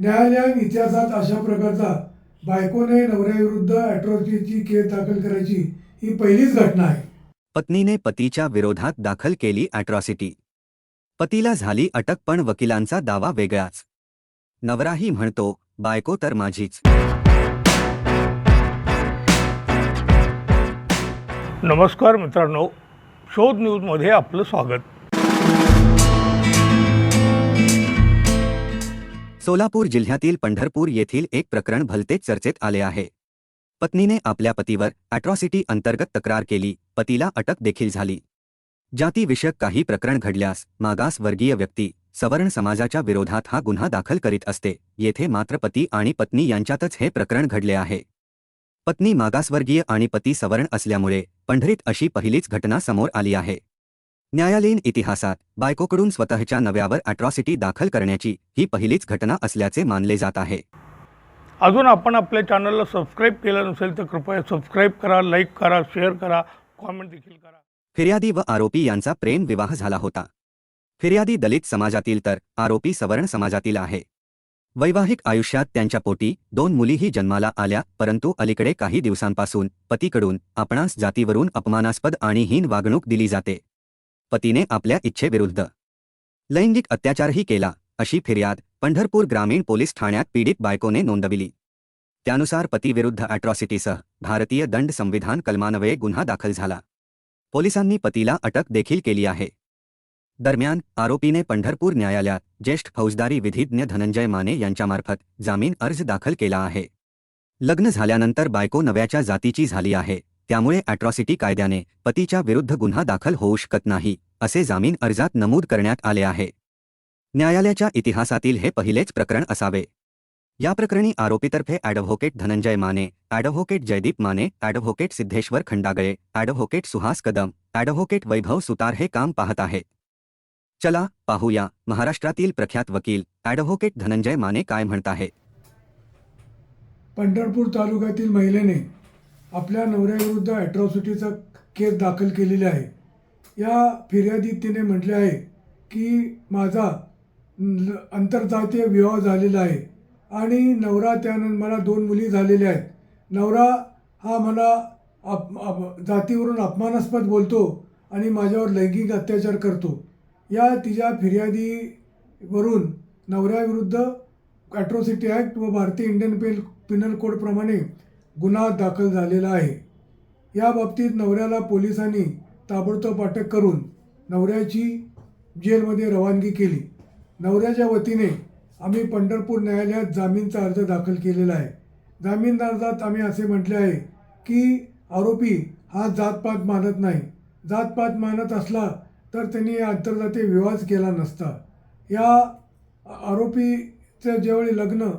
न्यायालयीन इतिहासात अशा प्रकारचा बायकोने नवऱ्याविरुद्ध अॅट्रॉसिटीची केस दाखल करायची ही पहिलीच घटना आहे. पत्नीने पतीच्या विरोधात दाखल केली अॅट्रॉसिटी. पतीला झाली अटक पण वकिलांचा दावा वेगळाच. नवराही म्हणतो बायको तर माझीच. नमस्कार मित्रांनो. शोध न्यूजमध्ये आपलं स्वागत. सोलापूर जिल्ह्यातील पंढरपूर येथील एक प्रकरण भलतेच चर्चेत आले आहे. पत्नीने आपल्या पतीवर अॅट्रॉसिटी अंतर्गत तक्रार केली. पतीला अटक देखील झाली. जातीविषयक काही प्रकरण घडल्यास मागास वर्गीय व्यक्ती सवर्ण समाजाच्या विरोधात हा गुन्हा दाखल करीत असते. येथे मात्र पती आणि पत्नी यांच्यातच हे प्रकरण घडले आहे. पत्नी मागासवर्गीय आणि पती सवर्ण असल्यामुळे पंढरीत अशी पहिलीच घटना समोर आली आहे. न्यायालयीन इतिहासात बायकोकडून स्वतःच्या नव्यावर अॅट्रॉसिटी दाखल करण्याची ही पहिलीच घटना असल्याचे मानले जात आहे. अजून आपण आपल्या चॅनलला सबस्क्राईब केलं नसेल तर कृपया सबस्क्राईब करा लाईक करा शेअर करा कॉमेंट देखील करा. फिर्यादी व आरोपी यांचा प्रेम विवाह झाला होता. फिर्यादी दलित समाजातील तर आरोपी सवर्ण समाजातील आहे. वैवाहिक आयुष्यात त्यांच्या पोटी दोन मुलीही जन्माला आल्या परंतु अलीकडे काही दिवसांपासून पतीकडून आपणास जातीवरून अपमानास्पद आणि हीन वागणूक दिली जाते. पतीने आपल्या इच्छेविरुद्ध लैंगिक अत्याचारही केला अशी फिर्याद पंढरपूर ग्रामीण पोलीस ठाण्यात पीडित बायकोने नोंदविली. त्यानुसार पतीविरुद्ध अॅट्रॉसिटीसह भारतीय दंड संविधान कलमानवये गुन्हा दाखल झाला. पोलिसांनी पतीला अटक देखील केली आहे. दरम्यान आरोपीने पंढरपूर न्यायालयात ज्येष्ठ फौजदारी विधिज्ञ धनंजय माने यांच्यामार्फत जामीन अर्ज दाखल केला आहे. लग्न झाल्यानंतर बायको नव्याच्या जातीची झाली आहे त्यामुळे अॅट्रॉसिटी कायद्याने पतीच्या विरुद्ध गुन्हा दाखल होऊ शकत नाही. असे जामीन अर्जात नमूद करण्यात आले आहे. न्यायालयाच्या इतिहासातील हे पहिलेच प्रकरण असावे. या प्रकरणी आरोपीतर्फे advocate Dhananjay Mane advocate Jaydeep Mane advocate Siddheshwar Khandagale advocate Suhas Kadam advocate Vaibhav Sutar हे काम पाहत आहे. चला पाहूया महाराष्ट्रातील प्रख्यात वकील ॲडव्होकेट धनंजय माने काय म्हणत आहे. पंढरपूर तालुक्यातील महिलेने आपल्या नवऱ्याविरुद्ध अॅट्रॉसिटीचा केस दाखल केलेली आहे. या फिर्यादीत तिने म्हटले आहे की माझा ल- आंतरजातीय विवाह झालेला आहे. आणि नवरा त्यानं मला दोन मुली झालेल्या आहेत. नवरा हा मला अप अप जातीवरून अपमानास्पद बोलतो आणि माझ्यावर लैंगिक अत्याचार करतो. या तिच्या फिर्यादीवरून नवऱ्याविरुद्ध ॲट्रॉसिटी ॲक्ट व भारतीय इंडियन पेल पिनल कोडप्रमाणे गुन्हा दाखल झालेला आहे. या बाबतीत नवऱ्याला पोलिसांनी ताबडतोब अटक करून नवऱ्याची जेलमध्ये रवानगी केली. नवऱ्याच्या वतीने आम्ही पंढरपूर न्यायालयात जामीनचा अर्ज दाखल केलेला आहे. जामीन अर्जात आम्ही असे म्हटले आहे की आरोपी हा जातपात मानत नाही. जातपात मानत असला तर त्यांनी आंतरजातीय विवाहच केला नसता. या आरोपीचं ज्यावेळी लग्न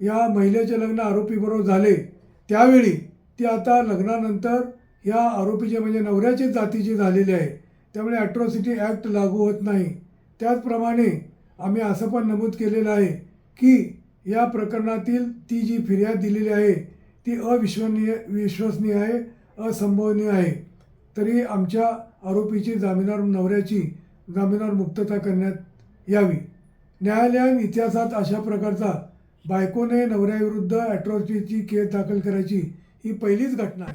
या महिलेचे लग्न आरोपीबरोबर झाले त्यावेळी ती आता लग्नानंतर या आरोपीचे म्हणजे नवऱ्याचीच जातीची झालेली आहे त्यामुळे ॲट्रॉसिटी ॲक्ट लागू होत नाही. त्याचप्रमाणे आम्ही असं पण नमूद केलेलं आहे की या प्रकरणातील ती जी फिर्याद दिलेली आहे ती अविश्वनीय विश्वसनीय आहे असंभवनीय आहे. तरी आमच्या आरोपीची जामिनावर नवऱ्याची जामिनावर मुक्तता करण्यात यावी. न्यायालयाने इतिहासात अशा प्रकारचा बायकोने नवऱ्याविरुद्ध ॲट्रॉसिटीची केस दाखल करायची ही पहिलीच घटना आहे.